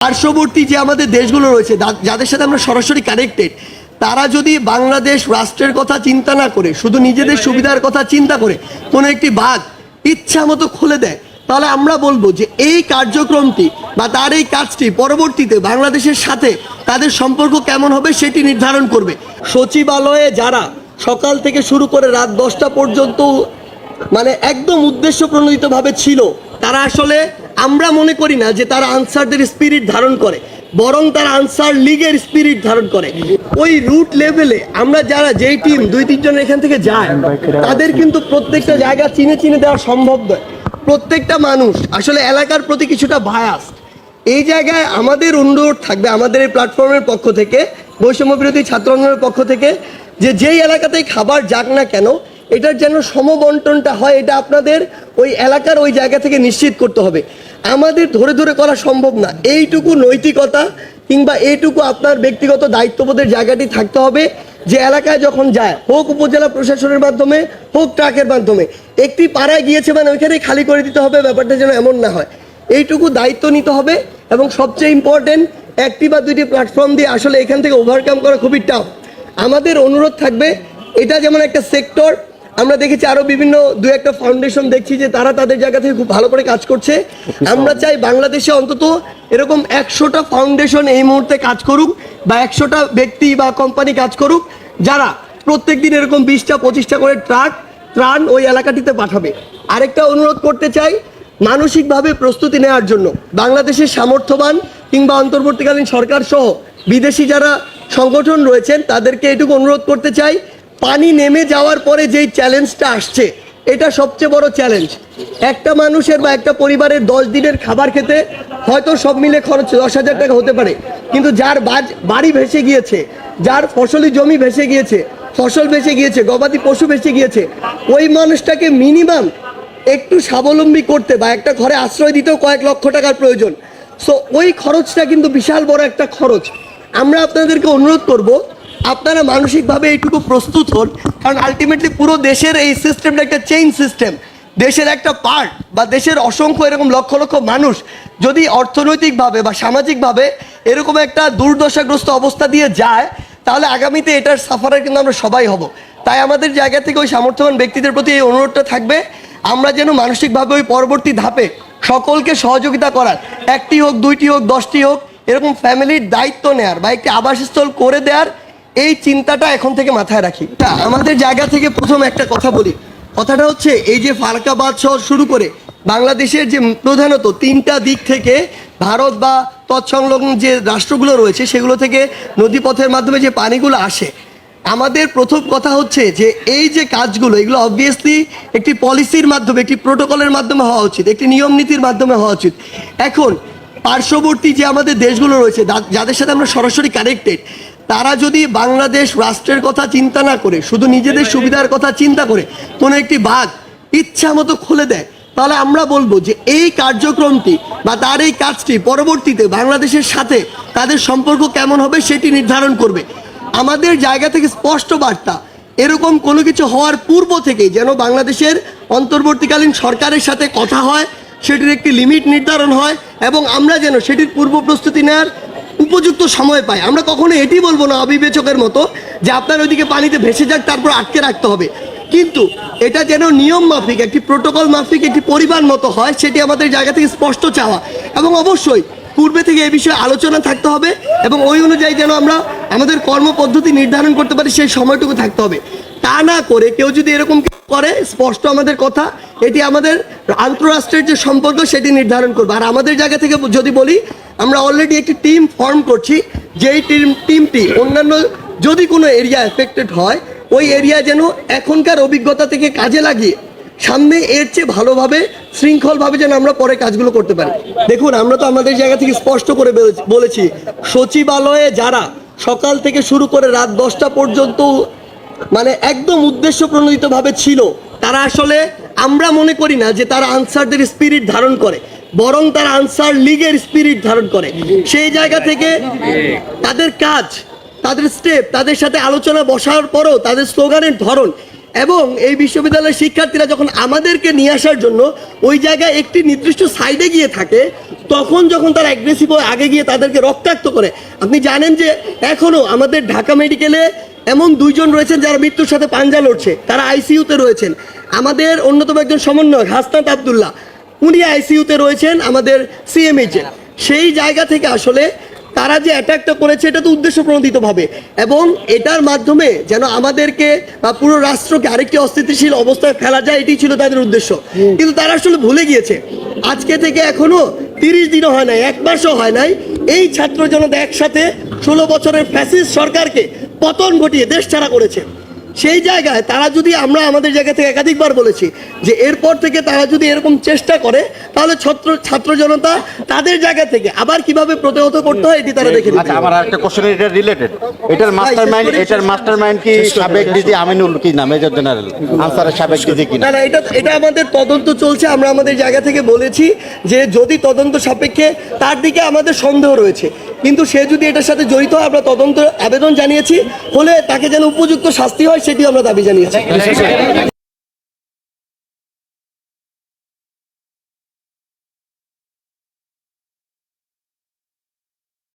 পার্শ্ববর্তী যে আমাদের দেশগুলো রয়েছে যাদের সাথে আমরা সরাসরি কানেক্টেড তারা যদি বাংলাদেশ রাষ্ট্রের কথা চিন্তা না করে শুধু নিজেদের সুবিধার কথা চিন্তা করে কোনো একটি বাঘ ইচ্ছা মতো খুলে দেয় তাহলে আমরা বলব যে এই কার্যক্রমটি বা তার এই কাজটি পরবর্তীতে বাংলাদেশের সাথে তাদের সম্পর্ক কেমন হবে সেটি নির্ধারণ করবে। সচিবালয়ে যারা সকাল থেকে শুরু করে রাত দশটা পর্যন্ত মানে একদম উদ্দেশ্য প্রণোদিতভাবে ছিল তারা আসলে আমরা মনে করি না যে তারা আনসারদের স্পিরিট ধারণ করে, বরং তারা আনসার লিগের স্পিরিট ধারণ করে। ওই রুট লেভেলে আমরা যারা যেই টিম দুই তিনজন এখান থেকে যায়, তাদের কিন্তু প্রত্যেকটা জায়গা চিনে চিনে দেওয়া সম্ভব নয়। প্রত্যেকটা মানুষ, আসলে এলাকার প্রতি কিছুটা ভায়াস এই জায়গায় আমাদের অনুরোধ থাকবে আমাদের এই প্ল্যাটফর্মের পক্ষ থেকে, বৈষম্য বিরোধী ছাত্র পক্ষ থেকে, যে যেই এলাকাতেই খাবার যাক না কেন, এটার যেন সমবন্টনটা হয়, এটা আপনাদের ওই এলাকার ওই জায়গা থেকে নিশ্চিত করতে হবে। আমাদের ধরে ধরে করা সম্ভব না। এইটুকু নৈতিকতা কিংবা এইটুকু আপনার ব্যক্তিগত দায়িত্ববোধের জায়গাটি থাকতে হবে যে এলাকায় যখন যায়, হোক উপজেলা প্রশাসনের মাধ্যমে, হোক ট্রাকের মাধ্যমে, একটি পাড়ায় গিয়েছে মানে ওইখানে খালি করে দিতে হবে, ব্যাপারটা যেন এমন না হয়। এইটুকু দায়িত্ব নিতে হবে এবং সবচেয়ে ইম্পর্টেন্ট একটি বা দুইটি প্ল্যাটফর্ম দিয়ে আসলে এখান থেকে ওভারকাম করা খুবই টাফ আমাদের অনুরোধ থাকবে, এটা যেমন একটা সেক্টর আমরা দেখেছি আরও বিভিন্ন দু একটা ফাউন্ডেশন দেখছি যে তারা তাদের জায়গা থেকে খুব ভালো করে কাজ করছে। আমরা চাই বাংলাদেশে অন্তত এরকম একশোটা ফাউন্ডেশন এই মুহূর্তে কাজ করুক বা একশোটা ব্যক্তি বা কোম্পানি কাজ করুক যারা প্রত্যেকদিন এরকম বিশটা পঁচিশটা করে ট্রাক ত্রাণ ওই এলাকাটিতে পাঠাবে। আরেকটা অনুরোধ করতে চাই মানসিকভাবে প্রস্তুতি নেওয়ার জন্য। বাংলাদেশের সামর্থ্যবান কিংবা অন্তর্বর্তীকালীন সরকার সহ বিদেশি যারা সংগঠন রয়েছেন তাদেরকে এটুকু অনুরোধ করতে চাই পানি নেমে যাওয়ার পরে যেই চ্যালেঞ্জটা আসছে, এটা সবচেয়ে বড় চ্যালেঞ্জ। একটা মানুষের বা একটা পরিবারের দশ দিনের খাবার খেতে হয়তো সব মিলে খরচ দশ হাজার টাকা হতে পারে। কিন্তু যার বাজ, বাড়ি ভেসে গিয়েছে, যার ফসলি জমি ভেসে গিয়েছে, ফসল ভেসে গিয়েছে, গবাদি পশু ভেসে গিয়েছে, ওই মানুষটাকে মিনিমাম একটু স্বাবলম্বী করতে বা একটা ঘরে আশ্রয় দিতেও কয়েক লক্ষ টাকার প্রয়োজন। সো ওই খরচটা কিন্তু বিশাল বড় একটা খরচ। আমরা আপনাদেরকে অনুরোধ করব আপনারা মানসিকভাবে এইটুকু প্রস্তুত হন, কারণ আলটিমেটলি পুরো দেশের এই সিস্টেমটা একটা চেইন সিস্টেম দেশের একটা পার্ট বা দেশের অসংখ্য এরকম লক্ষ লক্ষ মানুষ যদি অর্থনৈতিকভাবে বা সামাজিকভাবে এরকম একটা দুর্দশাগ্রস্ত অবস্থা দিয়ে যায়, তাহলে আগামীতে এটার সাফারার কিন্তু আমরা সবাই হব। তাই আমাদের জায়গা থেকে ওই সামর্থ্যবান ব্যক্তিদের প্রতি এই অনুরোধটা থাকবে, আমরা যেন মানসিকভাবে ওই পরবর্তী ধাপে সকলকে সহযোগিতা করার, একটি হোক, দুইটি হোক, দশটি হোক, এরকম ফ্যামিলির দায়িত্ব নেয়ার বা একটি আবাসস্থল করে দেওয়ার এই চিন্তাটা এখন থেকে মাথায় রাখি। আমাদের জায়গা থেকে প্রথম একটা কথা বলি। কথাটা হচ্ছে, এই যে ফারাকাবাদ শহর শুরু করে বাংলাদেশের যে প্রধানত তিনটা দিক থেকে ভারত বা তৎসংলগ্ন যে রাষ্ট্রগুলো রয়েছে, সেগুলো থেকে নদীপথের মাধ্যমে যে পানিগুলো আসে, আমাদের প্রথম কথা হচ্ছে যে এই যে কাজগুলো, এগুলো অবভিয়াসলি একটি পলিসির মাধ্যমে, একটি প্রোটোকলের মাধ্যমে হওয়া উচিত, একটি নিয়ম নীতির মাধ্যমে হওয়া উচিত। এখন পার্শ্ববর্তী যে আমাদের দেশগুলো রয়েছে যাদের সাথে আমরা সরাসরি কানেক্টেড তারা যদি বাংলাদেশ রাষ্ট্রের কথা চিন্তা না করে শুধু নিজেদের সুবিধার কথা চিন্তা করে কোনো একটি বাঘ ইচ্ছা মতো খুলে দেয় তাহলে আমরা বলব যে এই কার্যক্রমটি বা তার এই কাজটি পরবর্তীতে বাংলাদেশের সাথে তাদের সম্পর্ক কেমন হবে সেটি নির্ধারণ করবে। আমাদের জায়গা থেকে স্পষ্ট বার্তা এরকম কোনো কিছু হওয়ার পূর্ব থেকেই যেন বাংলাদেশের অন্তর্বর্তীকালীন সরকারের সাথে কথা হয় সেটির একটি লিমিট নির্ধারণ হয় এবং আমরা যেন সেটির পূর্ব প্রস্তুতি নেওয়ার উপযুক্ত সময় পাই আমরা কখনো এটি বলব না অবিবেচকের মতো যে আপনার ওইদিকে পানিতে ভেসে যাক, তারপর আটকে রাখতে হবে। কিন্তু এটা যেন নিয়ম মাফিক, একটি প্রোটোকল মাফিক, একটি পরিবার মতো হয়, সেটি আমাদের জায়গা থেকে স্পষ্ট চাওয়া। এবং অবশ্যই পূর্বে থেকে এই বিষয়ে আলোচনা থাকতে হবে এবং ওই অনুযায়ী যেন আমরা আমাদের কর্মপদ্ধতি নির্ধারণ করতে পারি, সেই সময়টুকু থাকতে হবে। তা না করে কেউ যদি এরকম করে, স্পষ্ট আমাদের কথা, এটি আমাদের আন্তঃরাষ্ট্রের যে সম্পর্ক, সেটি নির্ধারণ করবে। আর আমাদের জায়গা থেকে যদি বলি আমরা অলরেডি একটি টিম ফর্ম করছি, যেই টিম টিমটি অন্যান্য যদি কোনো এরিয়া এফেক্টেড হয়, ওই এরিয়া যেন এখনকার অভিজ্ঞতা থেকে কাজে লাগিয়ে, সামনে এর চেয়ে ভালোভাবে, শৃঙ্খলভাবে যেন আমরা পরে কাজগুলো করতে পারি। দেখুন, আমরা তো আমাদের জায়গা থেকে স্পষ্ট করে বলেছি, সচিবালয়ে যারা সকাল থেকে শুরু করে রাত দশটা পর্যন্ত মানে একদম উদ্দেশ্য প্রণোদিতভাবে ছিল, তারা আসলে আমরা মনে করি না যে তারা আনসারদের স্পিরিট ধারণ করে। বরং তার আনসার লিগের স্পিরিট ধারণ করে। সেই জায়গা থেকে তাদের কাজ, তাদের স্টেপ তাদের সাথে আলোচনা বসার পরও তাদের স্লোগানের ধরন এবং এই বিশ্ববিদ্যালয়ের শিক্ষার্থীরা যখন আমাদেরকে নিয়ে আসার জন্য ওই জায়গায় একটি নির্দিষ্ট সাইডে গিয়ে থাকে, তখন যখন তারা অ্যাগ্রেসিভ হয়ে আগে গিয়ে তাদেরকে রক্তাক্ত করে, আপনি জানেন যে এখনও আমাদের ঢাকা মেডিকেলে এমন দুইজন রয়েছেন যারা মৃত্যুর সাথে পাঞ্জা লড়ছে, তারা আইসিইউতে রয়েছেন। আমাদের অন্যতম একজন সমন্বয়ক, হাসনাত আবদুল্লাহ উনি আইসিইউতে রয়েছেন আমাদের সিএমএইচে সেই জায়গা থেকে আসলে তারা যে অ্যাটাকটা করেছে এটা তো উদ্দেশ্য প্রণোদিতভাবে এবং এটার মাধ্যমে যেন আমাদেরকে বা পুরো রাষ্ট্রকে আরেকটি অস্থিতিশীল অবস্থায় ফেলা যায় এটি ছিল তাদের উদ্দেশ্য। কিন্তু তারা আসলে ভুলে গিয়েছে। আজকে থেকে এখনও তিরিশ দিনও হয় নাই এক মাসও হয় নাই। এই ছাত্র জনতা একসাথে ষোলো বছরের ফ্যাসিস্ট সরকারকে পতন ঘটিয়ে দেশ ছাড়া করেছে। সেই জায়গায় তারা যদি আমরা আমাদের জায়গা থেকে একাধিকবার বলেছি যে এরপর থেকে তারা যদি এরকম চেষ্টা করে তাহলে ছাত্র ছাত্র জনতা তাদের জায়গা থেকে আবার কীভাবে প্রতিহত করতে হয় এটি তারা দেখে আচ্ছা আমার একটা কোশ্চেন এটা রিলেটেড এটার মাস্টার মাইন্ড এটার শেষ মাস্টার মাইন্ড কি সাবেক ডিজি আমিনুল কি না মেজর জেনারেল আনসারের সাবেক ডিজি কি না না এটা এটা আমাদের তদন্ত চলছে আমরা আমাদের জায়গা থেকে বলেছি যে যদি তদন্ত সাপেক্ষে তার দিকে আমাদের সন্দেহ রয়েছে। কিন্তু সে যদি এটার সাথে জড়িত আমরা তদন্ত আবেদন জানিয়েছি, হলে তাকে যেন উপযুক্ত শাস্তি হয় সেটি আমরা দাবি জানিয়েছি।